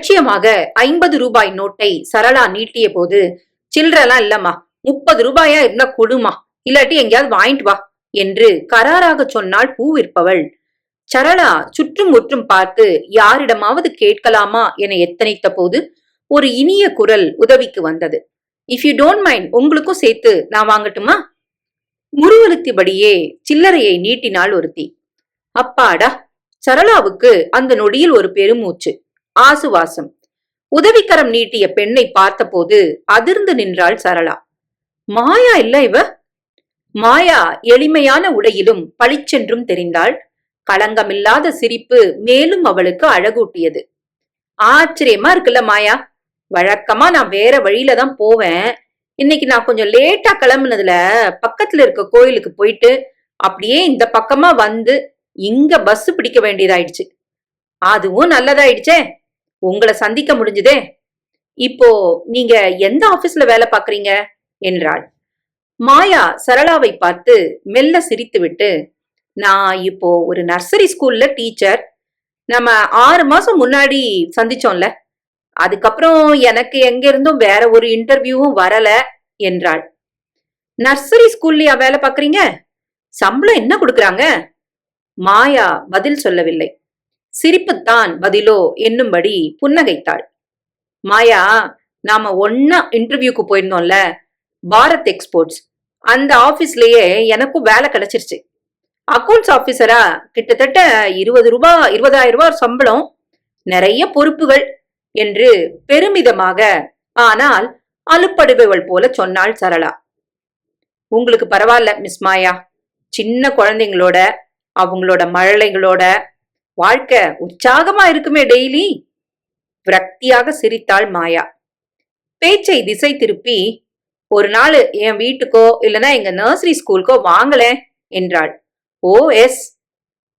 அலட்சியமாக ஐம்பது ரூபாய் நோட்டை சரளா நீட்டிய போது சில்லறலாம் இல்லம்மா முப்பது ரூபாயா இருந்தா கொடுமா இல்லாட்டி எங்கேயாவது வாங்கிட்டு வா என்று கராராக சொன்னாள் பூ விற்பவள். சரளா சுற்றும் முற்றும் பார்த்து யாரிடமாவது கேட்கலாமா என எத்தனைத்த போது ஒரு இனிய குரல் உதவிக்கு வந்தது. இஃப் யூ டோன்ட் மைண்ட் உங்களுக்கும் சேர்த்து நான் வாங்கட்டுமா? முருவலுத்திபடியே சில்லறையை நீட்டினாள் ஒருத்தி. அப்பாடா சரளாவுக்கு அந்த நொடியில் ஒரு பெருமூச்சு. ஆசுவாசம். உதவிக்கரம் நீட்டிய பெண்ணை பார்த்தபோது அதிர்ந்து நின்றாள் சரளா. மாயா இல்ல இவ? மாயா எளிமையான உடையிலும் பளிச்சென்றும் தெரிந்தாள். களங்கமில்லாத சிரிப்பு மேலும் அவளுக்கு அழகூட்டியது. ஆச்சரியமா இருக்குல்ல மாயா? வழக்கமா நான் வேற வழியில தான் போவேன். இன்னைக்கு நான் கொஞ்சம் லேட்டா கிளம்புனதுல பக்கத்துல இருக்க கோயிலுக்கு போயிட்டு அப்படியே இந்த பக்கமா வந்து இங்க பஸ் பிடிக்க வேண்டியதாயிடுச்சு. அதுவும் நல்லதாயிடுச்சே. உங்களை சந்திக்க முடிஞ்சுதே. இப்போ நீங்க எந்த ஆபீஸ்ல வேலை பாக்குறீங்க என்றாள். மாயா சரளாவை பார்த்து மெல்ல சிரித்துவிட்டு நான் இப்போ ஒரு நர்சரி ஸ்கூல்ல டீச்சர் நம்ம ஆறு மாசம் முன்னாடி சந்திச்சோம்ல. அதுக்கப்புறம் எனக்கு எங்க இருந்தும் வேற ஒரு இன்டர்வியூவும் வரல என்றாள். நர்சரி ஸ்கூல்லயா வேலை பாக்குறீங்க சம்பளம் என்ன கொடுக்குறாங்க? மாயா பதில் சொல்லவில்லை. சிரிப்புத்தான் பதிலோ என்னும்படி புன்னகைத்தாள். மாயா நாம ஒன்னா இன்டர்வியூக்கு போயிருந்தோம்ல பாரத் எக்ஸ்போர்ட்ஸ் அந்த ஆபீஸ்லயே எனக்கும் வேலை கிடைச்சிருச்சு. அக்கவுண்ட்ஸ் ஆபீசரா கிட்டத்தட்ட இருபது ரூபாய் இருபதாயிரம் ரூபாய் சம்பளம் நிறைய பொறுப்புகள் என்று பெருமிதமாக ஆனால் அலுப்படுபவள் போல சொன்னாள் சரளா. உங்களுக்கு பரவாயில்ல மிஸ் மாயா. சின்ன குழந்தைங்களோட அவங்களோட மழலைகளோட வாழ்க்கை உற்சாகமா இருக்குமே டெய்லி. விரக்தியாக சிரித்தாள் மாயா. பேச்சை திசை திருப்பி ஒரு நாள் என் வீட்டுக்கோ இல்லனா எங்க நர்சரி ஸ்கூலுக்கோ வாங்கல என்றாள். Oh yes.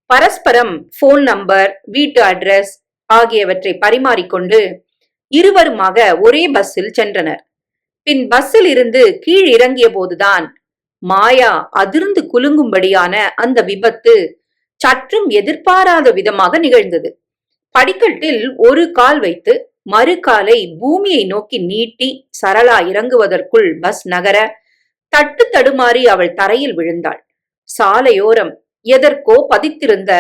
பரஸ்பரம் போன் நம்பர் வீட்டு அட்ரஸ் ஆகியவற்றை பரிமாறிக்கொண்டு இருவருமாக ஒரே பஸ்ஸில் சென்றனர். பின் பஸ்ஸில் இருந்து கீழ் இறங்கிய போதுதான் மாயா அதிர்ந்து குலுங்கும்படியான அந்த விபத்து சற்றும் எதிர்பாராத விதமாக நிகழ்ந்தது. படிக்கட்டில் ஒரு கால் வைத்து மறு காலை பூமியை நோக்கி நீட்டி சரளா இறங்குவதற்குள் பஸ் நகர தட்டு தடுமாறி அவள் தரையில் விழுந்தாள். சாலையோரம் எதற்கோ பதித்திருந்த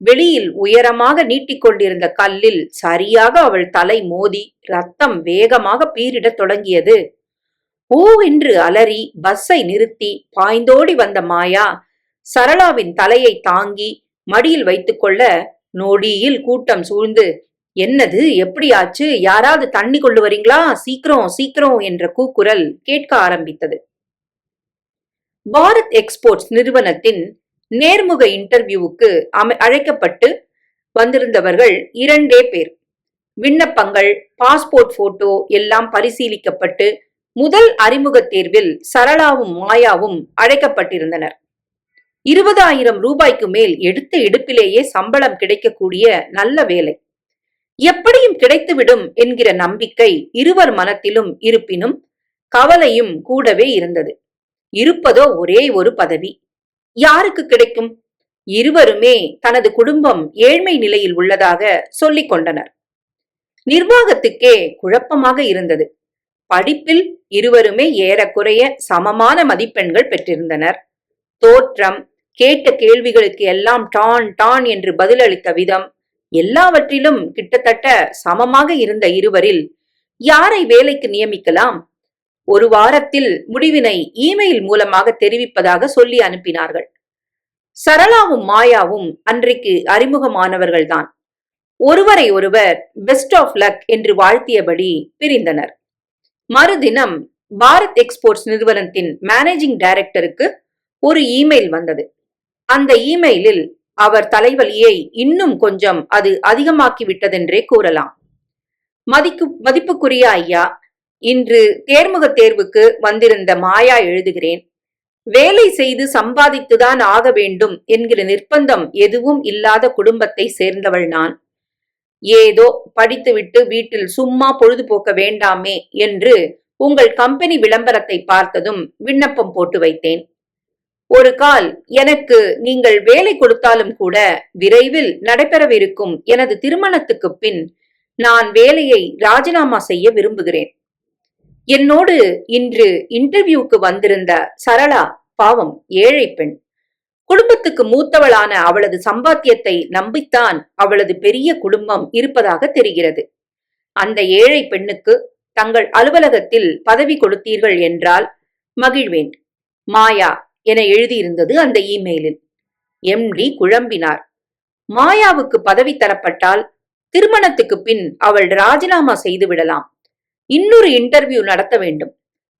வெளியில் உயரமாக நீட்டிக்கொண்டிருந்த கல்லில் சரியாக அவள் தலை மோதி ரத்தம் வேகமாக பீரிடத் தொடங்கியது. ஓ என்று அலறி பஸ்ஸை நிறுத்தி பாய்ந்தோடி வந்த மாயா சரளாவின் தலையை தாங்கி மடியில் வைத்துக்கொள்ள நொடியில் கூட்டம் சூழ்ந்து என்னது எப்படியாச்சு? யாராவது தண்ணி கொண்டு வரீங்களா சீக்கிரம் சீக்கிரம் என்ற கூக்குரல் கேட்க ஆரம்பித்தது. பாரத் எக்ஸ்போர்ட்ஸ் நிறுவனத்தின் நேர்முக இன்டர்வியூவுக்கு அழைக்கப்பட்டு வந்திருந்தவர்கள் இரண்டே பேர். விண்ணப்பங்கள் பாஸ்போர்ட் போட்டோ எல்லாம் பரிசீலிக்கப்பட்டு முதல் அறிமுக தேர்வில் சரளாவும் மாயாவும் அழைக்கப்பட்டிருந்தனர். இருபதாயிரம் ரூபாய்க்கு மேல் எடுத்த எடுப்பிலேயே சம்பளம் கிடைக்கக்கூடிய நல்ல வேலை. எப்படியும் கிடைத்துவிடும் என்கிற நம்பிக்கை இருவர் மனத்திலும் இருப்பினும் கவலையும் கூடவே இருந்தது. இருப்பதோ ஒரே ஒரு பதவி. யாருக்கு கிடைக்கும்? இருவருமே தனது குடும்பம் ஏழ்மை நிலையில் உள்ளதாக சொல்லிக் கொண்டனர். நிர்வாகத்துக்கே குழப்பமாக இருந்தது. படிப்பில் இருவருமே ஏறக்குறைய சமமான மதிப்பெண்கள் பெற்றிருந்தனர். தோற்றம் கேட்ட கேள்விகளுக்கு எல்லாம் டான் டான் என்று பதிலளித்த விதம் எல்லாவற்றிலும் கிட்டத்தட்ட சமமாக இருந்த இருவரில் யாரை வேலைக்கு நியமிக்கலாம்? ஒரு வாரத்தில் முடிவினை இமெயில் மூலமாக தெரிவிப்பதாக சொல்லி அனுப்பினார்கள். சரளாவும் மாயாவும் அன்றைக்கு அறிமுகமானவர்கள்தான். ஒருவரை ஒருவர் பெஸ்ட் ஆஃப் லக் என்று வாழ்த்தியபடி பிரிந்தனர். மறுதினம் பாரத் எக்ஸ்போர்ட்ஸ் நிறுவனத்தின் மேனேஜிங் டைரக்டருக்கு ஒரு இமெயில் வந்தது. அந்த இமெயிலில் அவர் தலைவலியை இன்னும் கொஞ்சம் அது அதிகமாக்கி விட்டதென்றே கூறலாம். மதிக்கு மதிப்புக்குரிய ஐயா இன்று தேர்முக தேர்வுக்கு வந்திருந்த மாயா எழுதுகிறேன் வேலை செய்து சம்பாதித்துதான் ஆக வேண்டும் என்கிற நிர்பந்தம் எதுவும் இல்லாத குடும்பத்தை சேர்ந்தவள் நான். ஏதோ படித்துவிட்டு வீட்டில் சும்மா பொழுதுபோக்க வேண்டாமே என்று உங்கள் கம்பெனி விளம்பரத்தை பார்த்ததும் விண்ணப்பம் போட்டு வைத்தேன். ஒரு கால் எனக்கு நீங்கள் வேலை கொடுத்தாலும் கூட விரைவில் நடைபெறவிருக்கும் எனது திருமணத்துக்கு பின் நான் வேலையை ராஜினாமா செய்ய விரும்புகிறேன். என்னோடு இன்று இன்டர்வியூக்கு வந்திருந்த சரளா பாவம் ஏழை பெண். குடும்பத்துக்கு மூத்தவளான அவளது சம்பாத்தியத்தை நம்பித்தான் அவளது பெரிய குடும்பம் இருப்பதாக தெரிகிறது. அந்த ஏழை பெண்ணுக்கு தங்கள் அலுவலகத்தில் பதவி கொடுத்தீர்கள் என்றால் மகிழ்வேன். மாயா என எழுதியிருந்தது அந்த இமெயிலில் எம்டி குழம்பினார். மாயாவுக்கு பதவி தரப்பட்டால் திருமணத்துக்கு பின் அவள் ராஜினாமா செய்து விடலாம். இன்னொரு இன்டர்வியூ நடத்த வேண்டும்.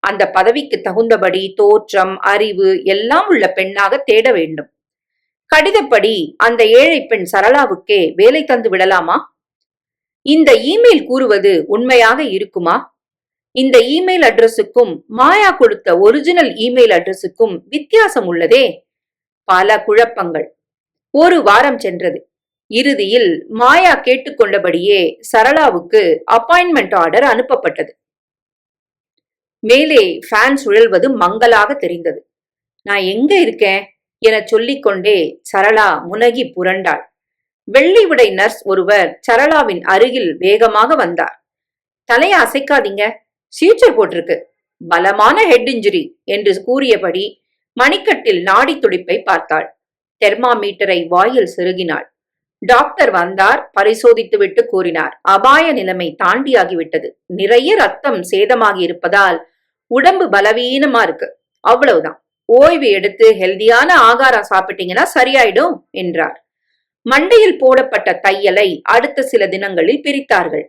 அந்த பதவிக்கு தகுந்தபடி தோற்றம் அறிவு எல்லாம் உள்ள பெண்ணாக தேட வேண்டும். கடிதப்படி அந்த ஏழை பெண் சரளாவுக்கே வேலை தந்து விடலாமா? இந்த இமெயில் கூறுவது உண்மையாக இருக்குமா? இந்த இமெயில் அட்ரஸுக்கும் மாயா கொடுத்த ஒரிஜினல் இமெயில் அட்ரஸுக்கும் வித்தியாசம் உள்ளதே. பல குழப்பங்கள். ஒரு வாரம் சென்றது. இறுதியில் மாயா கேட்டுக்கொண்டபடியே சரளாவுக்கு அப்பாயின்மெண்ட் ஆர்டர் அனுப்பப்பட்டது. மேலே ஃபேன் சுழல்வது மங்கலாக தெரிந்தது. நான் எங்க இருக்கேன்? என சொல்லிக்கொண்டே சரளா முனகி புரண்டாள். வெள்ளி உடை நர்ஸ் ஒருவர் சரளாவின் அருகில் வேகமாக வந்தார். தலையை அசைக்காதீங்க. சியூச்சர் போட்டிருக்கு. பலமான ஹெட் இன்ஜுரி என்று கூறியபடி மணிக்கட்டில் நாடி துடிப்பை பார்த்தாள். தெர்மாமீட்டரை வாயில் செருகினாள். டாக்டர் வந்தார் பரிசோதித்துவிட்டு கூறினார். அபாய நிலைமை தாண்டியாகிவிட்டது. நிறைய ரத்தம் சேதமாகி இருப்பதால் உடம்பு பலவீனமா இருக்கு. அவ்வளவுதான். ஓய்வு எடுத்து ஹெல்தியான ஆகாரம் சாப்பிட்டீங்கன்னா சரியாயிடும் என்றார். மண்டையில் போடப்பட்ட தையலை அடுத்த சில தினங்களில் பிரித்தார்கள்.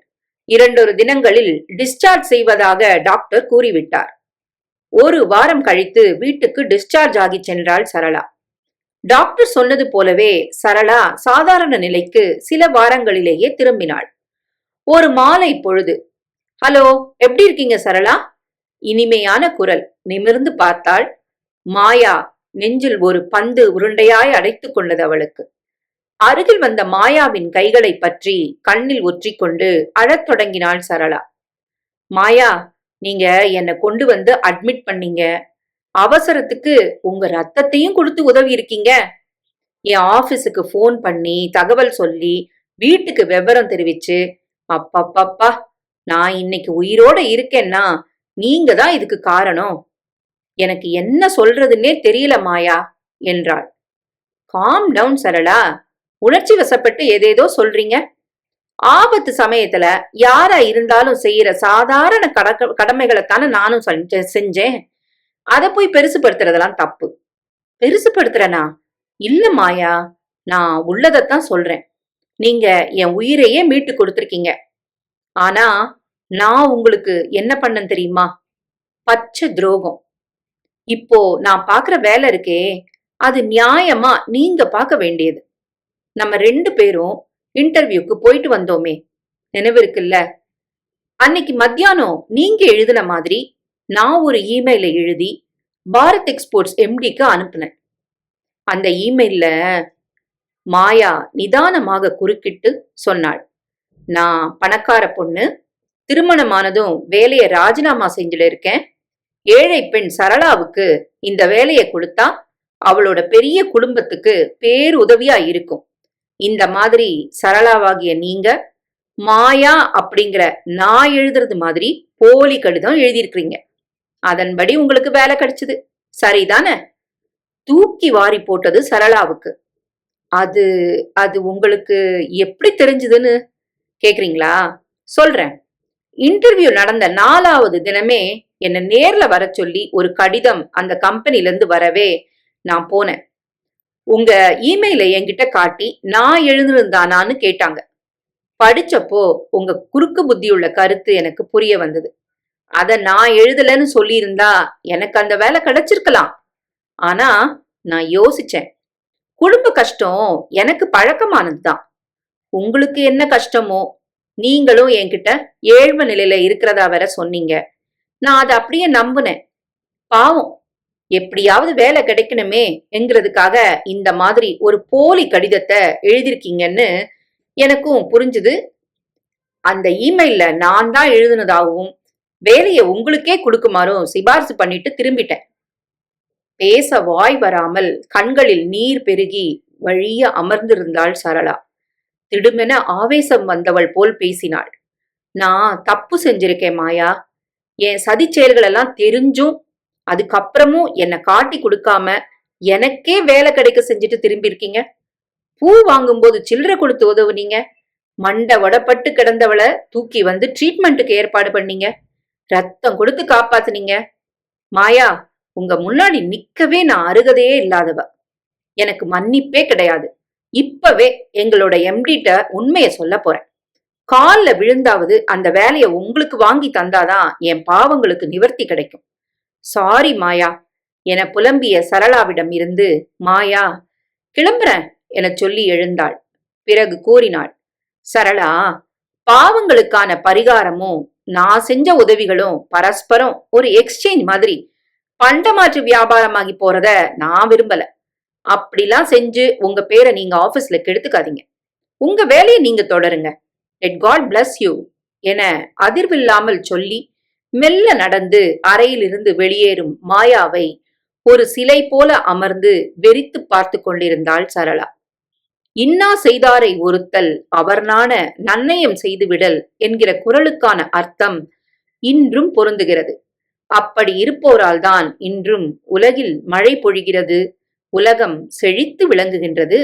இரண்டொரு தினங்களில் டிஸ்சார்ஜ் செய்வதாக டாக்டர் கூறிவிட்டார். ஒரு வாரம் கழித்து வீட்டுக்கு டிஸ்சார்ஜ் ஆகி சென்றாள் சரளா. டாக்டர் சொன்னது போலவே சரளா சாதாரண நிலைக்கு சில வாரங்களிலேயே திரும்பினாள். ஒரு மாலை பொழுது ஹலோ எப்படி இருக்கீங்க சரளா? இனிமையான குரல் நிமிர்ந்து பார்த்தாள். மாயா நெஞ்சில் ஒரு பந்து உருண்டையாய் அடைத்துக் கொண்டது அவளுக்கு. அருகில் வந்த மாயாவின் கைகளை பற்றி கண்ணில் ஒற்றிக்கொண்டு அழத் தொடங்கினாள் சரளா. மாயா நீங்க என்னை கொண்டு வந்து அட்மிட் பண்ணீங்க. அவசரத்துக்கு உங்க ரத்தத்தையும் கொடுத்து உதவி இருக்கீங்க என் ஆபீஸுக்கு ஃபோன் பண்ணி தகவல் சொல்லி வீட்டுக்கு விவரம் தெரிவிச்சு அப்பப்பப்பா நான் இன்னைக்கு உயிரோட இருக்கேன்னா நீங்க தான் இதுக்கு காரணம். எனக்கு என்ன சொல்றதுன்னே தெரியல மாயா என்றாள். Calm down Sarala. உணர்ச்சி வசப்பட்டு ஏதேதோ சொல்றீங்க. ஆபத்து சமயத்துல யாரா இருந்தாலும் செய்யற சாதாரண கடக்க கடமைகளைத்தானே நானும் செஞ்சேன். அதை போய் பெருசுபடுத்துறதெல்லாம் தப்பு. பெருசுபடுத்துறனா இல்ல மாயா நான் உள்ளதைத்தான் சொல்றேன். நீங்க என் உயிரையே மீட்டு கொடுத்துருக்கீங்க. ஆனா நான் உங்களுக்கு என்ன பண்ணேன் தெரியுமா? பச்சை துரோகம். இப்போ நான் பாக்குற வேலை இருக்கே அது நியாயமா நீங்க பார்க்க வேண்டியது. நம்ம ரெண்டு பேரும் இன்டர்வியூக்கு போயிட்டு வந்தோமே. நினைவு இருக்குல்ல? அன்னைக்கு மத்தியானம் நீங்க எழுதின மாதிரி நான் ஒரு இமெயில எழுதி பாரத் எக்ஸ்போர்ட்ஸ் எம்டிக்கு அனுப்புனேன். அந்த இமெயில்ல மாயா நிதானமாக குறுக்கிட்டு சொன்னாள். நான் பணக்கார பொண்ணு திருமணமானதும் வேலையை ராஜினாமா செஞ்சுல இருக்கேன். ஏழை பெண் சரளாவுக்கு இந்த வேலையை கொடுத்தா அவளோட பெரிய குடும்பத்துக்கு பேருதவியா இருக்கும். இந்த மாதிரி சரளாவாகிய நீங்க மாயா அப்படிங்கிற நான் எழுதுறது மாதிரி போலி கடிதம் எழுதியிருக்கிறீங்க. அதன்படி உங்களுக்கு வேலை கிடைச்சது. சரிதானே? தூக்கி வாரி போட்டது சரளாவுக்கு. அது அது உங்களுக்கு எப்படி தெரிஞ்சதுன்னு கேக்குறீங்களா? சொல்றேன். இன்டர்வியூ நடந்த நாலாவது தினமே என்னை நேர்ல வர சொல்லி ஒரு கடிதம் அந்த கம்பெனில இருந்து வரவே நான் போனேன். உங்க இமெயிலை என்கிட்ட காட்டி நான் எழுந்திருந்தானான்னு கேட்டாங்க. படிச்சப்போ உங்க குறுக்கு புத்தியுள்ள கருத்து எனக்கு புரிய வந்தது. அத நான் எழுதலன்னு சொல்லியிருந்தா எனக்கு அந்த வேலை கிடைச்சிருக்கலாம். ஆனா நான் யோசிச்சேன். குடும்ப கஷ்டம் எனக்கு பழக்கமானதுதான் உங்களுக்கு என்ன கஷ்டமோ நீங்களும் என்கிட்ட ஏழ்மை நிலையில இருக்கிறதா வேற சொன்னீங்க. நான் அதை அப்படியே நம்புனேன். பாவம். எப்படியாவது வேலை கிடைக்கணுமே என்கிறதுக்காக இந்த மாதிரி ஒரு போலி கடிதத்தை எழுதியிருக்கீங்கன்னு எனக்கும் புரிஞ்சுது. அந்த இமெயில்ல நான் தான் எழுதுனதாகவும் வேலையை உங்களுக்கே கொடுக்குமாறும் சிபாரிசு பண்ணிட்டு திரும்பிட்டேன். பேச வாய் வராமல் கண்களில் நீர் பெருகி வழிய அமர்ந்திருந்தாள் சரளா. திடுமென ஆவேசம் வந்தவள் போல் பேசினாள். நான் தப்பு செஞ்சிருக்கேன் மாயா. என் சதி தெரிஞ்சும் அதுக்கப்புறமும் என்னை காட்டி கொடுக்காம எனக்கே வேலை கிடைக்க செஞ்சுட்டு திரும்பி இருக்கீங்க பூ வாங்கும்போது சில்லறை கொடுத்து உதவுனீங்க. மண்டை வடப்பட்டு கிடந்தவளை தூக்கி வந்து ட்ரீட்மெண்ட்டுக்கு ஏற்பாடு பண்ணீங்க. ரத்தம் கொடுத்து காப்பாத்துனீங்க. மாயா உங்க முன்னாடி நிக்கவே நான் அருகதையே இல்லாதவ. எனக்கு மன்னிப்பே கிடையாது. இப்பவே எங்களோட எம்டிட்ட உண்மையை சொல்ல போறேன். கால்ல விழுந்தாவது அந்த வேலையை உங்களுக்கு வாங்கி தந்தாதான் என் பாவங்களுக்கு நிவர்த்தி கிடைக்கும். சாரி மாயா. என புலம்பிய சரளாவிடம் இருந்து மாயா கிளம்புறேன் எனச் சொல்லி எழுந்தாள். பிறகு கூறினாள் சரளா பாவங்களுக்கான பரிகாரமும் நான் செஞ்ச உதவிகளும் பரஸ்பரம் ஒரு எக்ஸ்சேஞ்ச் மாதிரி. பண்டமாற்று வியாபாரமாகி போறத நான் விரும்பல. அப்படிலாம் செஞ்சு உங்க பேரை நீங்க ஆபீஸ்ல கெடுத்துக்காதீங்க. உங்க வேலையை நீங்க தொடருங்க. லெட் காட் பிளஸ் யூ என அதிர்வில்லாமல் சொல்லி மெல்ல நடந்து அறையிலிருந்து வெளியேறும் மாயாவை ஒரு சிலை போல அமர்ந்து வெறித்து பார்த்து கொண்டிருந்தாள் சரளா. இன்னா செய்தாரை ஒருத்தல் அவர்னான நன்னயம் செய்துவிடல் என்கிற குரலுக்கான அர்த்தம் இன்றும் பொருந்துகிறது. அப்படி இருப்போரால் தான் இன்றும் உலகில் மழை பொழிகிறது உலகம் செழித்து விளங்குகின்றது.